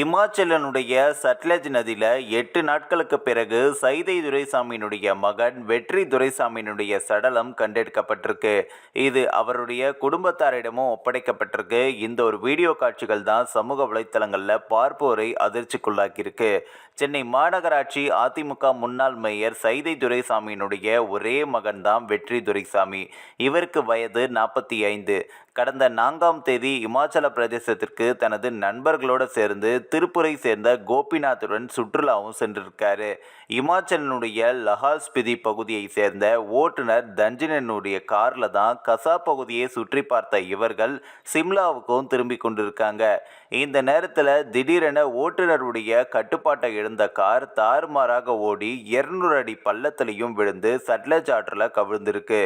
இமாச்சலனுடைய சட்லஜ் நதியில் எட்டு நாட்களுக்கு பிறகு சைதை துரைசாமியினுடைய மகன் வெற்றி துரைசாமியினுடைய சடலம் கண்டெடுக்கப்பட்டிருக்கு. இது அவருடைய குடும்பத்தாரிடமும் ஒப்படைக்கப்பட்டிருக்கு. இந்த ஒரு வீடியோ காட்சிகள் தான் சமூக வலைத்தளங்களில் பார்ப்போரை அதிர்ச்சிக்குள்ளாக்கியிருக்கு. சென்னை மாநகராட்சி அதிமுக முன்னாள் மேயர் சைதை துரைசாமியினுடைய ஒரே மகன் தான் வெற்றி துரைசாமி. இவருக்கு வயது நாற்பத்தி ஐந்து. கடந்த நான்காம் தேதி இமாச்சல பிரதேசத்திற்கு தனது நண்பர்களோடு சேர்ந்து திருப்பூரை சேர்ந்த கோபிநாத்துடன் சுற்றுலாவும் சென்றிருக்காரு. இமாச்சலனுடைய லஹால் ஸ்பிதி பகுதியை சேர்ந்த ஓட்டுநர் தஞ்சனனுடைய காரில் தான் கசா பகுதியை சுற்றி பார்த்த இவர்கள் சிம்லாவுக்கும் திரும்பி கொண்டிருக்காங்க. இந்த நேரத்தில் திடீரென ஓட்டுநருடைய கட்டுப்பாட்டை இழந்த கார் தாறுமாறாக ஓடி இருநூறு அடி பள்ளத்திலையும் விழுந்து சட்லஜ் ஆற்றில் கவிழ்ந்திருக்கு.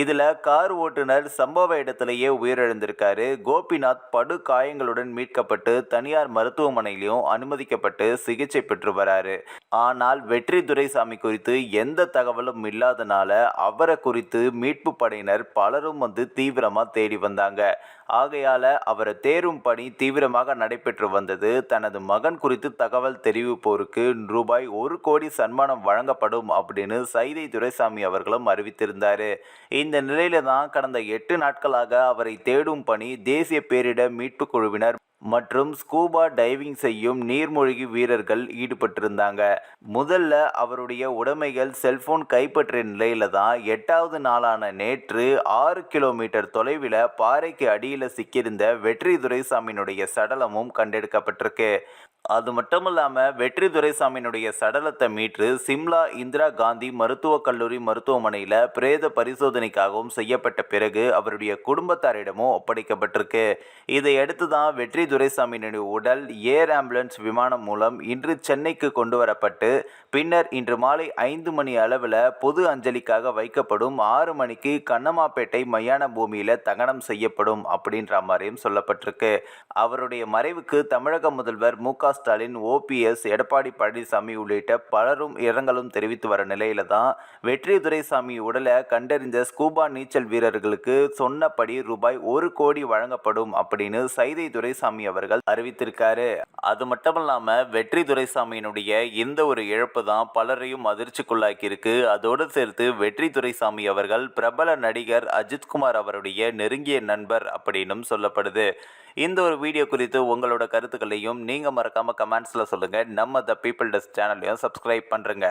இதில் கார் ஓட்டுநர் சம்பவ இடத்திலேயே உயிரிழந்திருக்காரு. கோபிநாத் படு காயங்களுடன் மீட்கப்பட்டு தனியார் மருத்துவமனையிலையும் அனுமதிக்கப்பட்டு சிகிச்சை பெற்று வராரு. ஆனால் வெற்றி துரைசாமி குறித்து எந்த தகவலும் இல்லாதனால அவரை குறித்து மீட்பு படையினர் பலரும் வந்து தீவிரமாக தேடி வந்தாங்க. ஆகையால அவரை தேரும் பணி தீவிரமாக நடைபெற்று வந்தது. தனது மகன் குறித்து தகவல் தெரிவிப்போருக்கு ரூபாய் ஒரு கோடி சன்மானம் வழங்கப்படும் அப்படின்னு சைதை துரைசாமி அவர்களும் அறிவித்திருந்தார். இந்த நிலையில தான் கடந்த எட்டு நாட்களாக அவரை தேடும் பணி தேசிய பேரிட மீட்பு குழுவினர் மற்றும் ஸ்கூபா டைவிங் செய்யும் நீர்மூழ்கி வீரர்கள் ஈடுபட்டிருந்தாங்க. முதல்ல அவருடைய உடைமைகள் செல்போன் கைப்பற்றிய நிலையில தான் எட்டாவது நாளான நேற்று ஆறு கிலோமீட்டர் தொலைவில் பாறைக்கு அடியில் சிக்கியிருந்த வெற்றி துரைசாமியினுடைய சடலமும் கண்டெடுக்கப்பட்டிருக்கு. அது மட்டும் இல்லாமல் வெற்றி துரைசாமியினுடைய சடலத்தை மீட்டு சிம்லா இந்திரா காந்தி மருத்துவக் கல்லூரி மருத்துவமனையில் பிரேத பரிசோதனைக்காகவும் செய்யப்பட்ட பிறகு அவருடைய குடும்பத்தாரிடமும் ஒப்படைக்கப்பட்டிருக்கு. இதையடுத்து தான் வெற்றி துரைசாமியினுடைய உடல் ஏர் ஆம்புலன்ஸ் விமானம் மூலம் இன்று சென்னைக்கு கொண்டு வரப்பட்டு பின்னர் இன்று மாலை ஐந்து மணி அளவில் பொது அஞ்சலிக்காக வைக்கப்படும் ஆறு மணிக்கு கண்ணமாப்பேட்டை மயான பூமியில் தகனம் செய்யப்படும் அப்படின்ற மாதிரியும் சொல்லப்பட்டிருக்கு. அவருடைய மறைவுக்கு தமிழக முதல்வர் மு ஸ்டாலின் ஓபிஎஸ் எடப்பாடி பழனிசாமி உள்ளிட்ட பலரும் இரங்கலும் தெரிவித்து வர நிலையில தான் வெற்றி துரைசாமி உடலை கண்டறிந்த ஸ்கூபா நீச்சல் வீரர்களுக்கு சொன்னபடி ரூபாய் ஒரு கோடி வழங்கப்படும் அப்படின்னு சைதை துரைசாமி துரைசாமி அவர்கள் அறிவித்திருக்காரு. அது மட்டும் இல்லாம வெற்றி துரைசாமியினுடைய இந்த ஒரு இழப்பு தான் பலரையும் அதிர்ச்சிக்குள்ளாக்கி இருக்கு அதோடு சேர்த்து வெற்றி துரைசாமி அவர்கள் பிரபல நடிகர் அஜித்குமார் அவருடைய நெருங்கிய நண்பர் அப்படின்னும் சொல்லப்படுது. இந்த ஒரு வீடியோ குறித்து உங்களோட கருத்துக்களையும் நீங்கள் மறக்காமல் கமெண்ட்ஸில் சொல்லுங்கள் நம்ம த பீப்பிள் டெஸ்ட் சேனலையும் சப்ஸ்கிரைப் பண்ணுறங்க